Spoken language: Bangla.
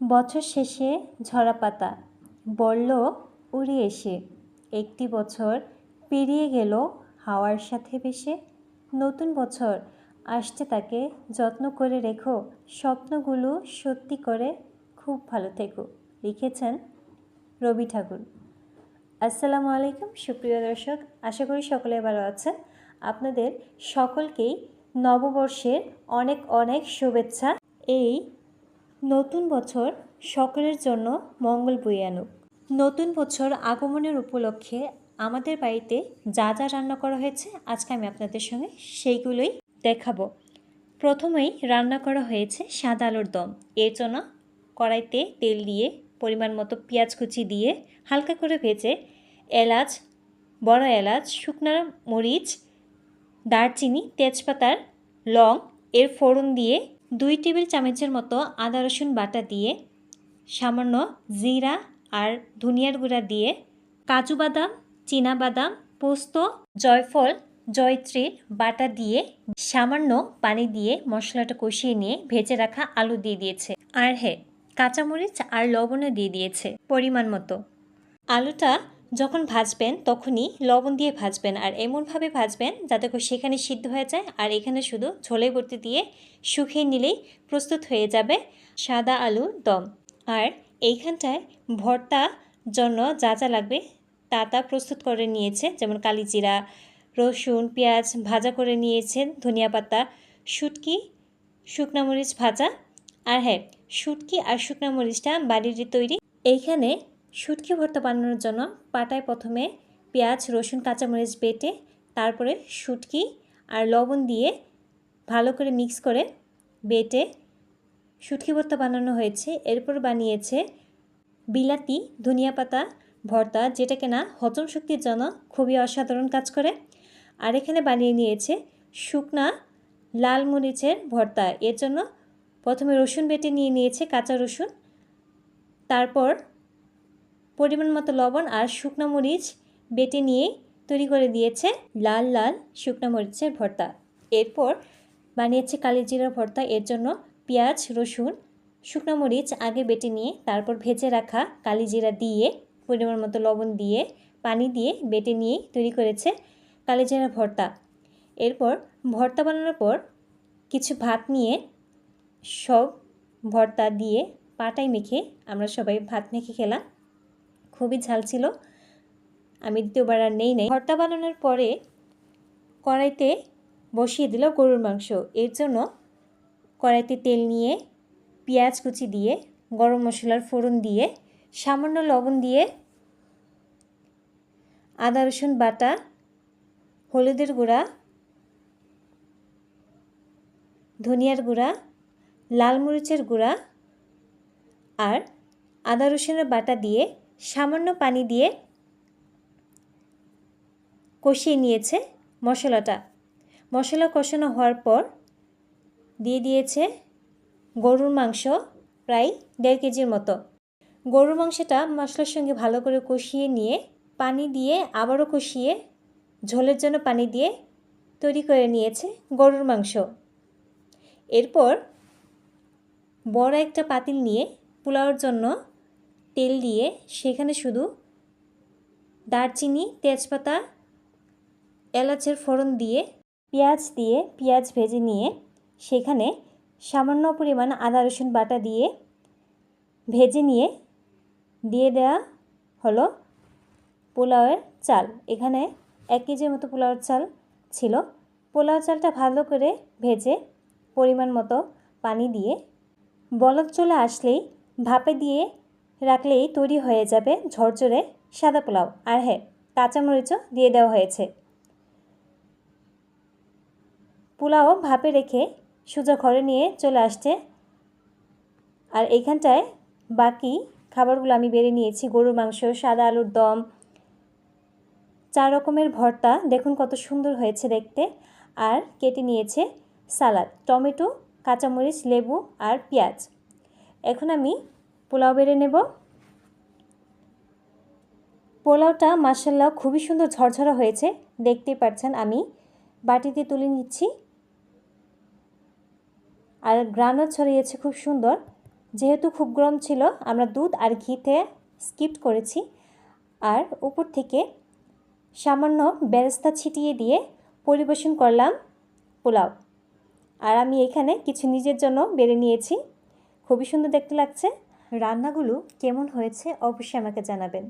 বছর শেষে ঝরা পাতা বলল, উড়ে এসে। একটি বছর পেরিয়ে গেল হাওয়ার সাথে ভেসে। নতুন বছর আসছে তাকে, যত্ন করে রেখো। স্বপ্নগুলো সত্যি করে খুব ভালো থেকো, লিখেছেন রবি ঠাকুর। আসসালামু আলাইকুম, সুপ্রিয় দর্শক, আশা করি সকলে ভালো আছেন। আপনাদের সকলকেই নববর্ষের অনেক অনেক শুভেচ্ছা। এই নতুন বছর সকলের জন্য মঙ্গল বয়ে আনুক। নতুন বছর আগমনের উপলক্ষে আমাদের বাড়িতে যা যা রান্না করা হয়েছে আজকে আমি আপনাদের সঙ্গে সেইগুলোই দেখাবো। প্রথমেই রান্না করা হয়েছে সাদা আলুর দম। এর জন্য কড়াইতে তেল দিয়ে পরিমাণ মতো পেঁয়াজ কুচি দিয়ে হালকা করে ভেজে এলাচ, বড় এলাচ, শুকনো মরিচ, দারচিনি, তেজপাতার লং, এর ফোড়ন দিয়ে দুই টেবিল চামচের মতো আদা রসুন বাটা দিয়ে, সামান্য জিরা আর ধনিয়ার গুঁড়া দিয়ে, কাজু বাদাম বাদাম, পোস্ত, জয়ফল জয়ত্রীর বাটা দিয়ে সামান্য পানি দিয়ে মশলাটা কষিয়ে নিয়ে ভেজে রাখা আলু দিয়ে দিয়েছে। আর হ্যাঁ কাঁচামরিচ আর লবণও দিয়ে দিয়েছে পরিমাণ মতো। আলুটা যখন ভাজবেন তখনই লবণ দিয়ে ভাজবেন আর এমনভাবে ভাজবেন যাতে করে সেখানে সিদ্ধ হয়ে যায় আর এখানে শুধু ঝোলে ভর্তি দিয়ে শুকিয়ে নিলেই প্রস্তুত হয়ে যাবে সাদা আলুর দম। আর এইখানটায় ভর্তা জন্য যা যা লাগবে তা তা প্রস্তুত করে নিয়েছে, যেমন কালিজিরা, রসুন, পেঁয়াজ ভাজা করে নিয়েছেন, ধনিয়া পাতা, শুটকি, শুকনা মরিচ ভাজা। আর হ্যাঁ শুটকি আর শুকনা মরিচটা বাড়ির তৈরি, এইখানে শুটকি ভর্তা বানানোর জন্য পাটায় প্রথমে পেঁয়াজ, রসুন, কাঁচামরিচ বেটে তারপরে শুটকি আর লবণ দিয়ে ভালো করে মিক্স করে বেটে শুটকি ভর্তা বানানো হয়েছে। এরপর বানিয়েছে বিলাতি, ধনিয়া পাতা ভর্তা, যেটা কিনা হজম শক্তির জন্য খুবই অসাধারণ কাজ করে। আর এখানে বানিয়ে নিয়েছে শুকনা লাল মরিচের ভর্তা। এর জন্য প্রথমে রসুন বেটে নিয়ে নিয়েছে কাঁচা রসুন। তারপর পরিমাণ মতো লবণ আর শুকনো মরিচ বেটে নিয়ে তৈরি করে দিয়েছে লাল লাল শুকনো মরিচের ভর্তা। এরপর বানিয়েছে কালিজিরা ভর্তা। এর জন্য পেঁয়াজ, রসুন, শুকনো মরিচ আগে বেটে নিয়ে তারপর ভেজে রাখা কালিজিরা দিয়ে পরিমাণ মতো লবণ দিয়ে পানি দিয়ে বেটে নিয়ে তৈরি করেছে কালিজিরা ভর্তা। এরপর ভর্তা বানানোর পর কিছু ভাত নিয়ে সব ভর্তা দিয়ে পাটায় মেখে আমরা সবাই ভাত মেখে খেলাম। খুবই ঝাল ছিল। আমি দ্বিতীয়বার আর নেই নেই। ভর্তা বানানোর পরে কড়াইতে বসিয়ে দিল গরুর মাংস। এর জন্য কড়াইতে তেল নিয়ে, পেঁয়াজ কুচি দিয়ে, গরম মশলার ফোড়ন দিয়ে, সামান্য লবণ দিয়ে, আদা, রসুন বাটা, হলুদের গুঁড়া, ধনিয়ার গুঁড়া, লাল মরিচের গুঁড়া আর আদা, রসুনের বাটা দিয়ে সামান্য পানি দিয়ে কষিয়ে নিয়েছে মশলাটা। মশলা কষানো হওয়ার পর দিয়ে দিয়েছে গরুর মাংস প্রায় দেড় কেজির মতো। গরুর মাংসটা মশলার সঙ্গে ভালো করে কষিয়ে নিয়ে পানি দিয়ে আবারও কষিয়ে ঝোলের জন্য পানি দিয়ে তৈরি করে নিয়েছে গরুর মাংস। এরপর বড় একটা পাতিল নিয়ে পোলাওর জন্য তেল দিয়ে সেখানে শুধু দারচিনি, তেজপাতা, এলাচের ফোড়ন দিয়ে, পেঁয়াজ দিয়ে পেঁয়াজ ভেজে নিয়ে সেখানে সামান্য পরিমাণ আদা, রসুন বাটা দিয়ে ভেজে নিয়ে দিয়ে দেওয়া হলো পোলাওয়ের চাল। এখানে এক কেজির মতো পোলাওয়ের চাল ছিল। পোলাও চালটা ভালো করে ভেজে পরিমাণ মতো পানি দিয়ে বলক চলে আসলেই ভাপে দিয়ে রাখলেই তৈরি হয়ে যাবে ঝরঝরে সাদা পোলাও। আর হ্যাঁ কাঁচামরিচও দিয়ে দেওয়া হয়েছে। পোলাও ভাপে রেখে সোজা ঘরে নিয়ে চলে আসছে। আর এইখানটায় বাকি খাবারগুলো আমি বেড়ে নিয়েছি। গরুর মাংস, সাদা আলুর দম, চার রকমের ভর্তা। দেখুন কত সুন্দর হয়েছে দেখতে। আর কেটে নিয়েছে সালাদ, টমেটো, কাঁচামরিচ, লেবু আর পেঁয়াজ। এখন আমি পোলাও বেড়ে নেব। পোলাওটা মাসাল্লাহ খুবই সুন্দর ঝরঝরা হয়েছে, দেখতেই পাচ্ছেন আমি। বাটিতে তুলে নিচ্ছি। আর গ্রানও ছড়িয়েছে খুব সুন্দর। যেহেতু খুব গরম ছিল, আমরা দুধ আর ঘিতে স্কিপ করেছি। আর উপর থেকে সামান্য বেরেস্তা ছিটিয়ে দিয়ে পরিবেশন করলাম পোলাও। আর আমি এখানে কিছু নিজের জন্য বেড়ে নিয়েছি। খুবই সুন্দর দেখতে লাগছে। রান্নাগুলো কেমন হয়েছে অবশ্যই আমাকে জানাবেন।